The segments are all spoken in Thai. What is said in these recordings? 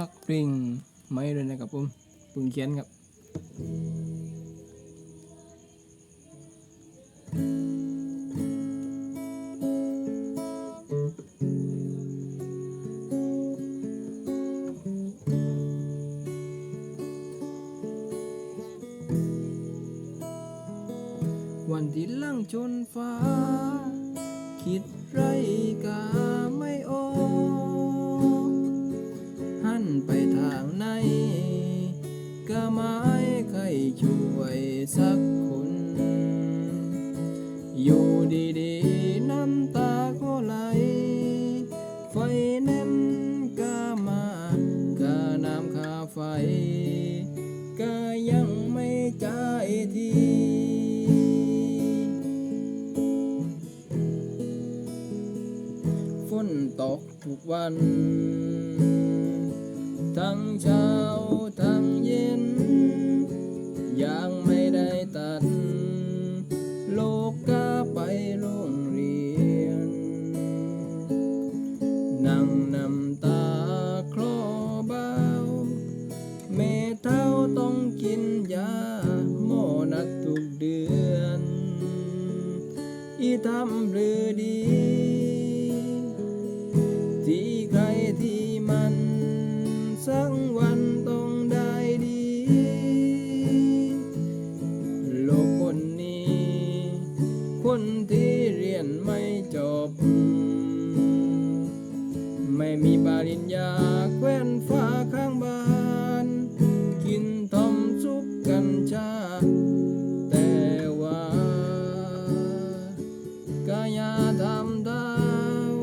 ากเพลงไม้ด้วยนะครับผมปึงเขียนครับวันที่ล่างชนฟ้า คิดไรกาไม่ออก สักคน อยู่ดีๆ น้ำตาก็ไหล ไฟแน่นก็มาก็น้ำคาไฟก็ยังไม่จ่ายทีฝนตกทุกวัน ทั้งเช้าทั้งเย็น ทำหรือดี ที่ใครที่มันสักวันต้องได้ดี โลกคนนี้ คนที่เรียนไม่จบ ไม่มีปริญญาแคว้นฟ้าข้างากายาทำดาว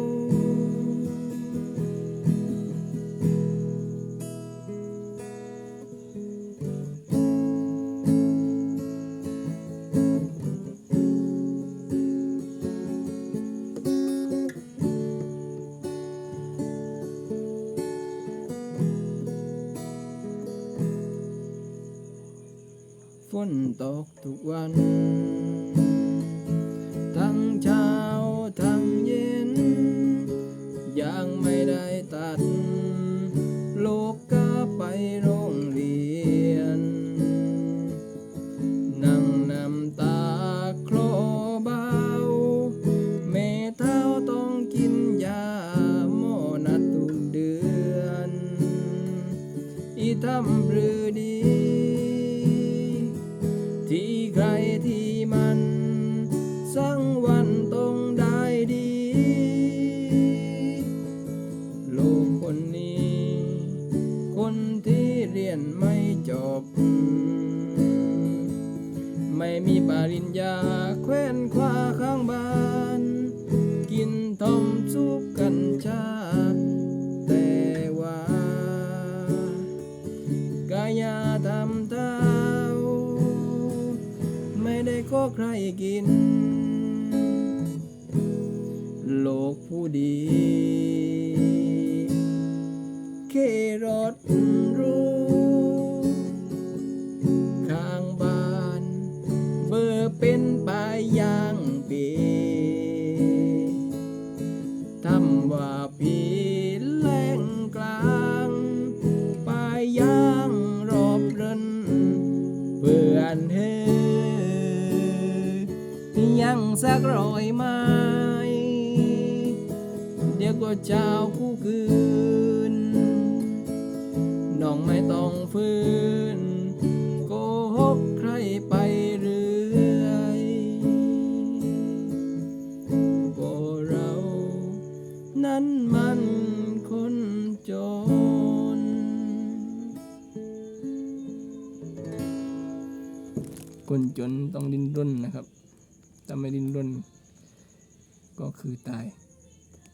ฝนตกทุกวัน ตัดโลกก็ไปโรงเรียน นั่งน้ำตาโคลเบาแม่เท่าต้องกินยาหมอนัดทุกเดือน อีทำรือดี ที่ใครที่มัน สักวันต้องได้ดี ยนไม่จบ ไม่มีปริญญาแคว้นคว้าข้างบ้าน กินทอมซุปกัญชา แต่ว่ากายาทำเท้า ไม่ได้ขอใครกิน โลกผู้ดี ป็นปลายยางปีทำว่าพี่แรงกลางปลายยางรอบเรินเพื่อนเฮยังสักรอยไม้เดี๋ยวก็เจ้าคู่คืนน้องไม่ต้องฟื้น คนจนต้องดิ้นรนนะครับ ถ้าไม่ดิ้นรนก็คือตาย